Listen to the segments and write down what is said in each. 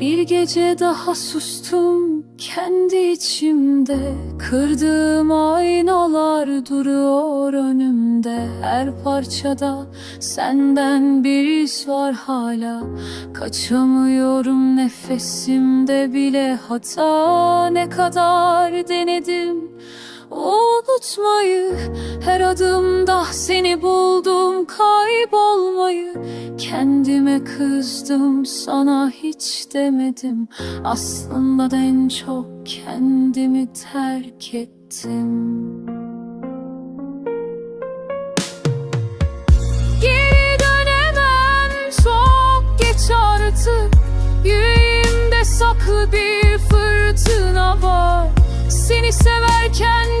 Bir gece daha sustum kendi içimde. Kırdığım aynalar duruyor önümde. Her parçada senden bir iz var hala. Kaçamıyorum nefesimde bile hata. Ne kadar denedim unutmayı Her adımda seni buldum kaybolmayı. Kendime kızdım sana hiç demedim. Aslında da en çok kendimi terk ettim. Geri dönemem çok geç artık. Yüreğimde saklı bir fırtına var. Seni severken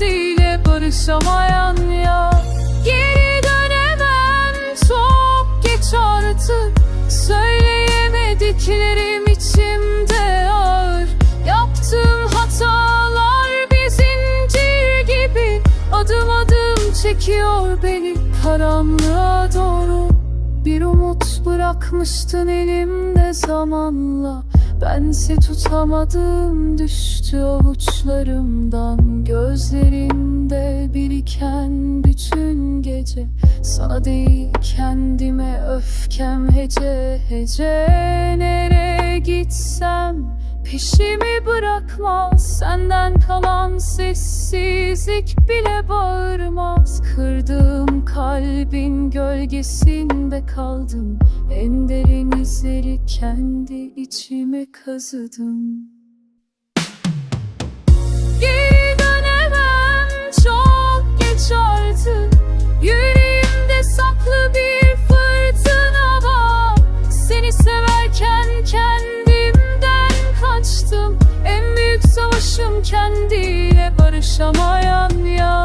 kendiyle barışamayan ya. Geri dönemem çok geç artık. Söyleyemediklerim içimde ağır. Yaptığım hatalar bir zincir gibi. Adım adım çekiyor beni karanlığa doğru. Bir umut bırakmıştın elimde zamanla Bense tutamadım düştü avuçlarımdan. Gözlerimde biriken bütün gece. Sana değil kendime öfkem hece hece. Nereye gitsem Peşimi bırakmaz Senden kalan sessizlik bile bağırmaz. Kırdığım kalbin gölgesinde kaldım. En derin izleri kendi içime kazıdım kendiyle barışamayan ya.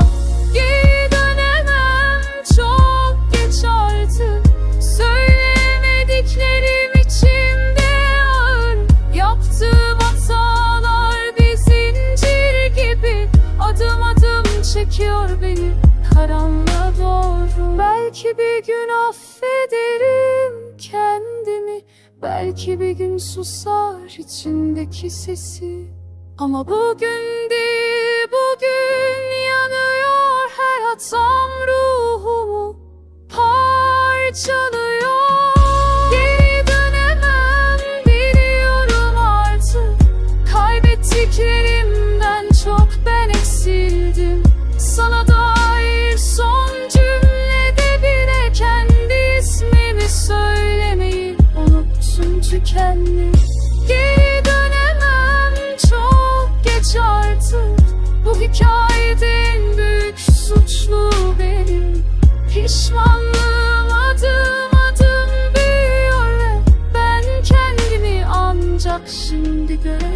Geri dönemem çok geç artık. Söyleyemediklerim içimde ağır. Yaptığım hatalar bir zincir gibi. Adım adım çekiyor beni karanlığa doğru. Belki bir gün affederim kendimi. Belki bir gün susar içindeki sesi Ama bugün değil bugün yanıyor her hatam ruhumu. Parçalıyor. Geri dönemem biliyorum artık. Kaybettiklerimden çok ben eksildim. Sana dair son cümlede bile kendi ismimi söylemeyi unuttum tükendim. Geri artık Bu hikayede en büyük suçlu benim. Pişmanlığım adım adım büyüyor Ben kendimi ancak şimdi görebildim